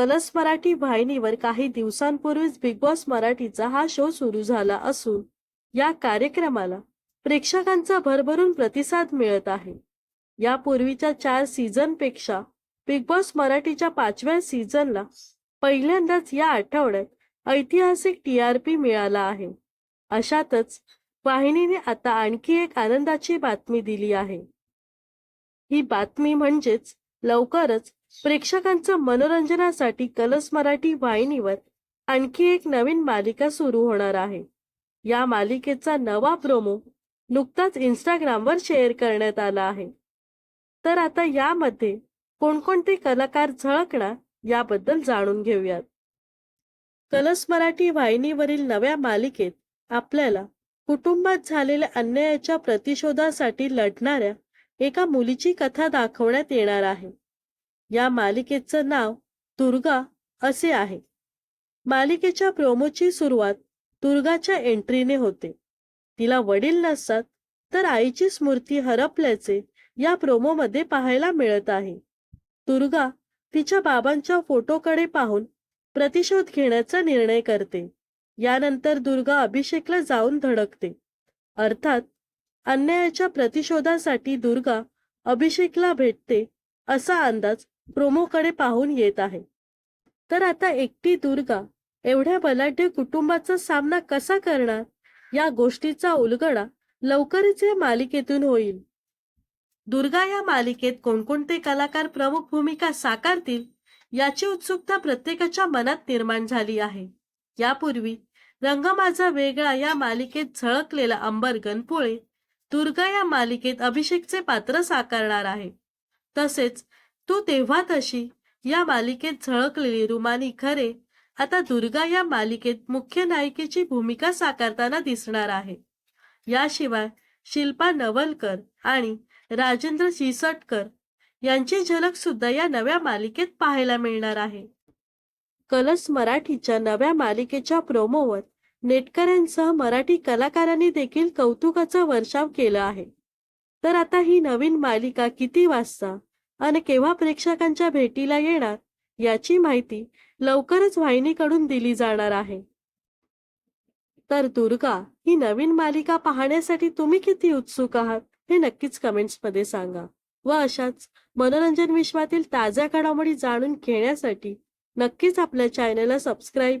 Clutch Marathi वाहिनीवर काही दिवसांपूर्वीच बिग बॉस मराठीचा हा शो सुरू झाला असून या कार्यक्रमाला प्रेक्षकांचा भरभरून प्रतिसाद मिळत आहे. यापूर्वीच्या चार सीझनपेक्षा बिग बॉस मराठीच्या पाचव्या सीझनला पहिल्यांदाच या आठवड्यात ऐतिहासिक टी आर पी मिळाला आहे. अशातच वाहिनीने आता आणखी एक आनंदाची बातमी दिली आहे. ही बातमी म्हणजेच लवकरच प्रेक्षकांचं मनोरंजनासाठी कलस मराठी वाहिनीवर आणखी एक नवीन मालिका सुरू होणार आहे. या मालिकेचा नवा प्रोमो नुकताच इंस्टाग्रामवर शेअर करण्यात आला आहे. तर आता यामध्ये कोणकोणते कलाकार झळकणार याबद्दल जाणून घेऊयात. कलस मराठी वाहिनीवरील नव्या मालिकेत आपल्याला कुटुंबात झालेल्या अन्यायाच्या प्रतिशोधासाठी लढणाऱ्या एका मुलीची कथा दाखवण्यात येणार आहे. या मालिकेचं नाव दुर्गा असे आहे. मालिकेच्या प्रोमोची सुरुवात दुर्गाच्या एंट्रीने होते. तिला वडील नसतात तर आईची स्मृती हरपल्याचे या प्रोमोमध्ये पाहायला मिळत आहे. दुर्गा तिच्या बाबांच्या फोटोकडे पाहून प्रतिशोध घेण्याचा निर्णय करते. यानंतर दुर्गा अभिषेकला जाऊन धडकते. अर्थात अन्यायाच्या प्रतिशोधासाठी दुर्गा अभिषेकला भेटते असा अंदाज प्रोमोकडे पाहून येत आहे. तर आता एकटी दुर्गा एवढ्या बलाढ्य कुटुंबाचा सामना कसा करणार? या गोष्टीचा उलगडा लवकरच या मालिकेतून होईल. दुर्गा या मालिकेत कोणकोणते कलाकार प्रमुख भूमिका साकारतील याची उत्सुकता प्रत्येकाच्या मनात निर्माण झाली आहे. यापूर्वी रंग माझा वेगळा या मालिकेत झळकलेला अंबर गणपुळे दुर्गा या मालिकेत अभिषेकचे पात्र साकारणार आहे. तसेच तू तेव्हा तशी या मालिकेत झळकलेली रुमानी खरे आता दुर्गा या मालिकेत मुख्य नायिकेची भूमिका साकारताना दिसणार आहे. याशिवाय शिल्पा नवलकर आणि राजेंद्र सिसटकर यांची झलक सुद्धा या नव्या मालिकेत पाहायला मिळणार आहे. कलस मराठीच्या नव्या मालिकेच्या प्रोमोवर नेटकऱ्यांसह मराठी कलाकारांनी देखील कौतुकाचा वर्षाव केला आहे. तर आता ही नवीन मालिका किती वाजता आणि केव्हा प्रेक्षकांच्या भेटीला येणार याची माहिती लवकरच वाहिनीकडून दिली जाणार आहे. तर दुर्गा ही नवीन मालिका पाहण्यासाठी तुम्ही किती उत्सुक आहात हे नक्कीच कमेंट्समध्ये सांगा. व अशाच मनोरंजन विश्वातील ताज्या घडामोडी जाणून घेण्यासाठी नक्कीच आपल्या चॅनलला सबस्क्राईब